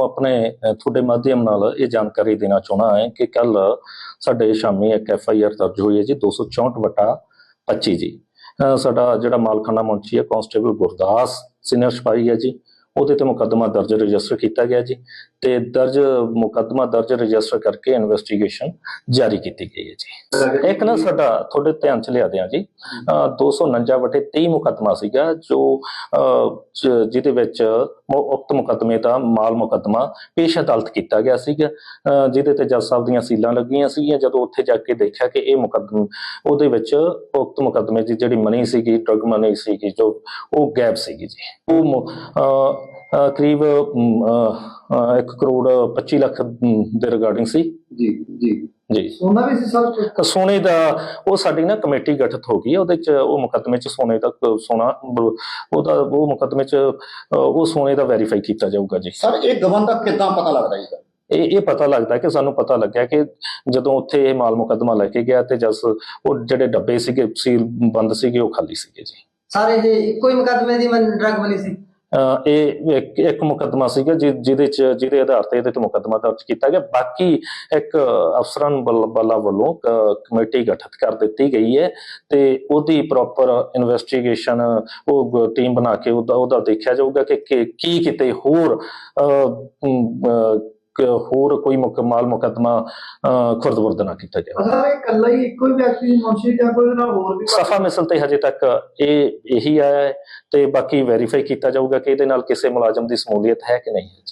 ਆਪਣੇ ਤੁਹਾਡੇ ਮਾਧਿਅਮ ਨਾਲ ਇਹ ਜਾਣਕਾਰੀ ਦੇਣਾ ਚਾਹਣਾ ਹੈ ਕਿ ਕੱਲ ਸਾਡੇ ਸ਼ਾਮੀ ਇੱਕ ਐਫ ਆਈ ਆਰ ਦਰਜ ਹੋਈ ਹੈ ਜੀ 264 ਵਟਾ 25 ਜੀ। ਸਾਡਾ ਜਿਹੜਾ ਮਾਲਖਾਨਾ ਮੁੰਚੀ ਹੈ, ਕਾਂਸਟੇਬਲ ਗੁਰਦਾਸ ਸੀਨੀਅਰ ਸਿਪਾਹੀ ਹੈ ਜੀ। ਉਹਦੇ ਤੇ ਮੁਕੱਦਮਾ ਦਰਜ ਰਜਿਸਟਰ ਕੀਤਾ ਗਿਆ ਜੀ ਤੇ ਦਰਜ, ਮੁਕੱਦਮਾ ਦਰਜ ਰਜਿਸਟਰ ਕਰਕੇ ਇਨਵੈਸਟੀਗੇਸ਼ਨ ਜਾਰੀ ਕੀਤੀ ਗਈ ਹੈ ਜੀ। ਇੱਕ ਨਾ ਸਾਡਾ ਤੁਹਾਡੇ ਧਿਆਨ ਚ ਲਿਆ ਦਿਆਂ ਜੀ, ਅਹ 249 ਵਟੇ 23 ਮੁਕੱਦਮਾ ਸੀਗਾ ਜੋ, ਜਿਹਦੇ ਵਿੱਚ ਉਕਤ ਮੁਕੱਦਮੇ ਦਾ ਮਾਲ ਮੁਕੱਦਮਾ ਪੇਸ਼ ਅਦਾਲਤ ਕੀਤਾ ਗਿਆ ਸੀਗਾ। ਜਿਹਦੇ ਤੇ ਜੱਜ ਸਾਹਿਬ ਦੀਆਂ ਸੀਲਾਂ ਲੱਗੀਆਂ ਸੀਗੀਆਂ। ਜਦੋਂ ਉੱਥੇ ਜਾ ਕੇ ਦੇਖਿਆ ਕਿ ਇਹ ਮੁਕੱਦਮ ਉਹਦੇ ਵਿੱਚ ਉਕਤ ਮੁਕੱਦਮੇ ਦੀ ਜਿਹੜੀ ਮਨੀ ਸੀਗੀ, ਡਰਗ ਮਨੀ ਸੀਗੀ, ਜੋ ਉਹ ਗੈਪ ਸੀਗੀ ਜੀ। ਉਹ ਕਰੀਬ 1 ਕਰੋੜ 25 ਲੱਖ ਦੇ ਰਿਗਾਰਡਿੰਗ ਸੀ। ਜੀ ਜੀ। ਜੀ। ਸੋਨਾ ਵੀ ਸੀ ਸਰ ਸੋਨੇ ਦਾ ਉਹ ਸਾਡੀ ਨਾ ਕਮੇਟੀ ਗਠਿਤ ਹੋ ਗਈ ਹੈ ਉਹਦੇ ਚ ਉਹ ਮੁਕੱਦਮੇ ਚ ਸੋਨੇ ਦਾ ਸੋਨਾ ਉਹਦਾ ਉਹ ਮੁਕੱਦਮੇ ਚ ਉਹ ਸੋਨੇ ਦਾ ਵੈਰੀਫਾਈ ਕੀਤਾ ਜਾਊਗਾ ਜੀ। ਸਰ ਇਹ ਗਵਨ ਦਾ ਕਿੱਦਾਂ ਪਤਾ ਲੱਗਦਾ ਜੀ? ਇਹ ਇਹ ਪਤਾ ਲੱਗਦਾ ਕਿ ਸਾਨੂੰ ਪਤਾ ਲੱਗਿਆ ਕਿ ਜਦੋਂ ਉੱਥੇ ਇਹ ਮਾਲ ਮੁਕੱਦਮਾ ਲੈ ਕੇ ਗਿਆ ਤੇ ਜਸ ਉਹ ਜਿਹੜੇ ਡੱਬੇ ਸੀਗੇ ਸੀਲ ਬੰਦ ਸੀਗੇ ਉਹ ਖਾਲੀ ਸੀਗੇ ਜੀ। ਸਰ ਇਹ ਇੱਕੋ ਹੀ ਮੁਕੱਦਮੇ ਦੀ ਡਰਗ ਬਣੀ ਸੀ? ਇਹ ਇੱਕ ਮੁਕੱਦਮਾ ਸੀਗਾ ਜਿ- ਜਿਹਦੇ ਚ ਜਿਹਦੇ ਆਧਾਰ ਤੇ ਇਹਦੇ ਤੇ ਮੁਕੱਦਮਾ ਦਰਜ ਕੀਤਾ ਗਿਆ। ਬਾਕੀ ਇੱਕ ਅਫਸਰਾਂ ਵੱਲ- ਵਾਲਾ ਵੱਲੋਂ ਕ- ਕਮੇਟੀ ਗਠਿਤ ਕਰ ਦਿੱਤੀ ਗਈ ਹੈ ਤੇ ਉਹਦੀ ਪ੍ਰੋਪਰ ਇਨਵੈਸਟੀਗੇਸ਼ਨ ਉਹ ਟੀਮ ਬਣਾ ਕੇ ਉਹਦਾ ਉਹਦਾ ਦੇਖਿਆ ਜਾਊਗਾ ਕਿ ਕਿ- ਕੀ ਕਿਤੇ ਹੋਰ ਅ, ਹੋਰ ਕੋਈ ਮੁਕਮਾਲ ਮੁਕੱਦਮਾ ਖੁਰਦਬੁਰਦ ਨਾ ਕੀਤਾ ਜਾਵੇ। ਅਸਲ ਇਹ ਇਕੱਲਾ ਹੀ ਇੱਕੋ ਹੀ ਵਿਅਕਤੀ ਮੁਨਸ਼ੀ ਜਾਂ ਕੋਈ ਨਾਲ ਹੋਰ ਵੀ ਸਫਾ ਮਿਸਲ ਤੇ ਹਜੇ ਤੱਕ ਇਹ ਇਹੀ ਆਇਆ ਹੈ ਤੇ ਬਾਕੀ ਵੈਰੀਫਾਈ ਕੀਤਾ ਜਾਊਗਾ ਕਿ ਇਹਦੇ ਨਾਲ ਕਿਸੇ ਮੁਲਾਜ਼ਮ ਦੀ ਸਮੂਲੀਅਤ ਹੈ ਕਿ ਨਹੀਂ